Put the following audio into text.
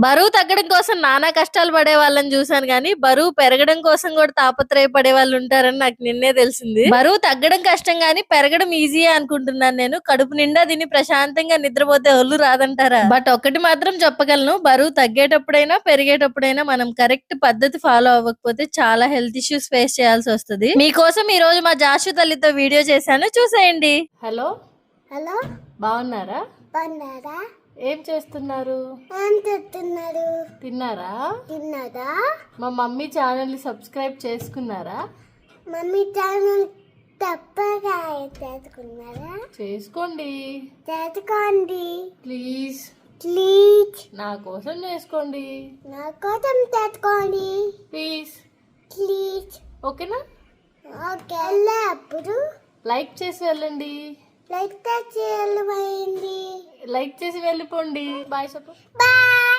బరువు తగ్గడం కోసం నానా కష్టాలు పడే వాళ్ళని చూసాను కానీ బరువు పెరగడం కోసం కూడా తాపత్రయపడే వాళ్ళు ఉంటారని నాకు నిన్నే తెలిసింది. బరువు తగ్గడం కష్టం కానీ పెరగడం ఈజీ అనుకుంటున్నాను నేను. కడుపు నిండా తిని ప్రశాంతంగా నిద్రపోతే ఒళ్ళు రాదంటారా? బట్ ఒకటి మాత్రం చెప్పగలను బరువు తగ్గేటప్పుడైనా పెరిగేటప్పుడైనా మనం కరెక్ట్ పద్ధతి ఫాలో అవ్వకపోతే చాలా హెల్త్ ఇష్యూస్ ఫేస్ చేయాల్సి వస్తుంది. మీకోసం ఈ రోజు మా జాషు తల్లితో వీడియో చేశాను. చూసేయండి. హలో. హలో. బాగున్నారా? బాగున్నారా? ఏం చేస్తున్నారు? తిన్నారా? తిన్నారా? మా మమ్మీ ఛానల్ సబ్స్క్రైబ్ చేసుకున్నారా? మమ్మీ ఛానల్ తప్పగా చేసుకున్నారా? చేసుకోండి. చేసుకోండి. ప్లీజ్. ప్లీజ్. నా కోసం చేసుకోండి. నా కోసం చేసుకోండి. ప్లీజ్. ప్లీజ్. ఓకేనా? ఓకే అప్పుడు. లైక్ చేసి వెళ్ళండి. లైక్ చేయాలి లైక్ చేసి వెళ్ళిపోండి. బాయ్ చెప్పు. బాయ్.